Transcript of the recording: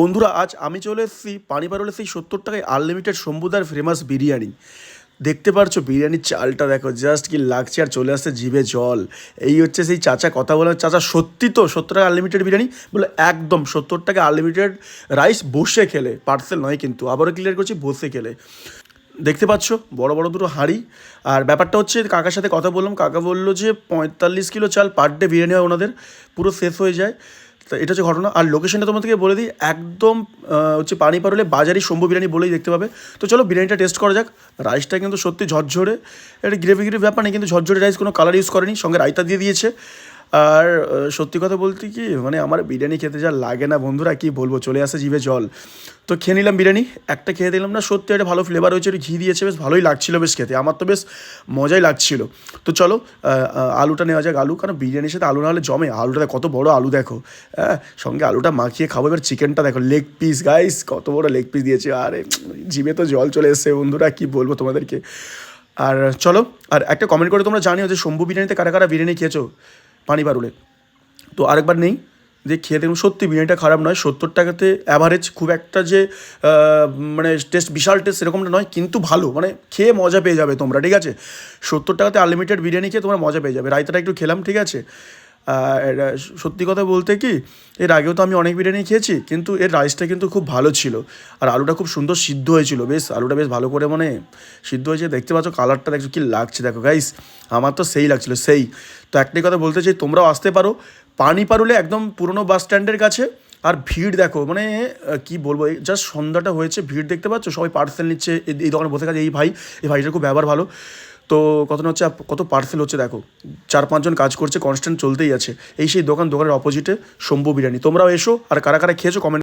বন্ধুরা, আজ আমি চলে এসেছি পানিপারলে সেই সত্তর টাকায় আনলিমিটেড শম্ভুদার ফেমাস বিরিয়ানি। দেখতে পারছ বিরিয়ানির চালটা দেখো জাস্ট কি লাগছে আর চলে আসছে জিভে জল। এই হচ্ছে সেই চাচা, কথা বলে চাচা সত্যি তো, সত্তর টাকা আনলিমিটেড বিরিয়ানি? বলে, একদম, সত্তর টাকা আনলিমিটেড রাইস বসে খেলে পার্সেল নয় কিন্তু, আবারও ক্লিয়ার করছি, বসে খেলে। দেখতে পাচ্ছ, বড় বড় দুটো হাঁড়ি। আর ব্যাপারটা হচ্ছে, কাকার সাথে কথা বললাম, কাকা বলল যে পঁয়তাল্লিশ কিলো চাল পার ডে বিরিয়ানি হয় ওনাদের, পুরো শেষ হয়ে যায়। তো এটা হচ্ছে ঘটনা। আর লোকেশনটা তোমাদেরকে বলে দিই, একদম হচ্ছে পানি পারলে বাজারি শম্ভু বিরিয়ানি বলেই দেখতে পাবে। তো চলো বিরিয়ানিটা টেস্ট করা যাক। রাইসটা কিন্তু সত্যি ঝরঝরে, এটা গ্রেভি গ্রেভি ব্যাপার নেই, কিন্তু ঝরঝরে রাইস কোনো কালার ইউজ করেনি, সঙ্গে রায়তা দিয়ে দিয়েছে। আর সত্যি কথা বলতে কি মানে আমার বিরিয়ানি খেতে যা লাগে না বন্ধুরা, কি বলব, চলে আসে জিভে জল। তো খেয়ে নিলাম বিরিয়ানি, একটা খেয়ে দিলাম না, সত্যি একটা ভালো ফ্লেভার হয়েছে, একটু ঘি দিয়েছে, বেশ ভালোই লাগছিল বেশ খেতে, আমার তো বেশ মজাই লাগছিল। তো চলো আলুটা নেওয়া যাক, আলু, কারণ বিরিয়ানির সাথে আলু না হলে জমে, আলুটা কত বড় আলু দেখো। হ্যাঁ সঙ্গে আলুটা মাখিয়ে খাব, এবার চিকেনটা দেখো লেগ পিস গাইস কত বড় লেগ পিস দিয়েছে, আরে, জিভে তো জল চলে এসছে বন্ধুরা, কি বলব তোমাদেরকে। আর চলো, আর একটা কমেন্ট করে তোমরা জানিও যে শম্ভু বিরিয়ানিতে কারা কারা বিরিয়ানি খেয়েছো। পানি বারুলে তো আরেকবার নেই যে খেয়ে দেখুন, সত্যি বিরিয়ানিটা খারাপ নয়, সত্তর টাকাতে অ্যাভারেজ খুব একটা যে মানে টেস্ট বিশাল টেস্ট সেরকমটা নয়, কিন্তু ভালো মানে খেয়ে মজা পেয়ে যাবে তোমরা, ঠিক আছে? সত্তর টাকাতে আনলিমিটেড বিরিয়ানি খেয়ে তোমরা মজা পেয়ে যাবে। রায়তাটা একটু খেলাম, ঠিক আছে? সত্যি কথা বলতে কি, এর আগেও তো আমি অনেক বিরিয়ানি খেয়েছি, কিন্তু এর রাইসটা কিন্তু খুব ভালো ছিল। আর আলুটা খুব সুন্দর সিদ্ধ হয়েছিল, বেশ আলুটা বেশ ভালো করে মানে সিদ্ধ হয়েছে। দেখতে পাচ্ছ কালারটা দেখছ কি লাগছে, দেখো গাইস আমার তো সেই লাগছিল, সেই। তো একটাই কথা বলতে চাই, তোমরাও আসতে পারো। পানি পারুলে একদম পুরনো বাস স্ট্যান্ডের কাছে, আর ভিড় দেখো মানে কি বলব জাস্ট সন্ধ্যাটা হয়েছে, ভিড় দেখতে পাচ্ছ? সবাই পার্সেল নিচ্ছে এই দোকানে বসে গেছে, এই ভাই, এই ভাইটার খুব ব্যবহার ভালো। তো কথাটা হচ্ছে, কত পার্সেল হচ্ছে দেখো। চার পাঁচজন কাজ করছে কনস্ট্যান্ট চলতেই আছে। এই সেই দোকান, দোকানের অপোজিটে শম্ভু বিরিয়ানি। তোমরাও এসো, আর কারা কারা খেয়েছো কমেন্ট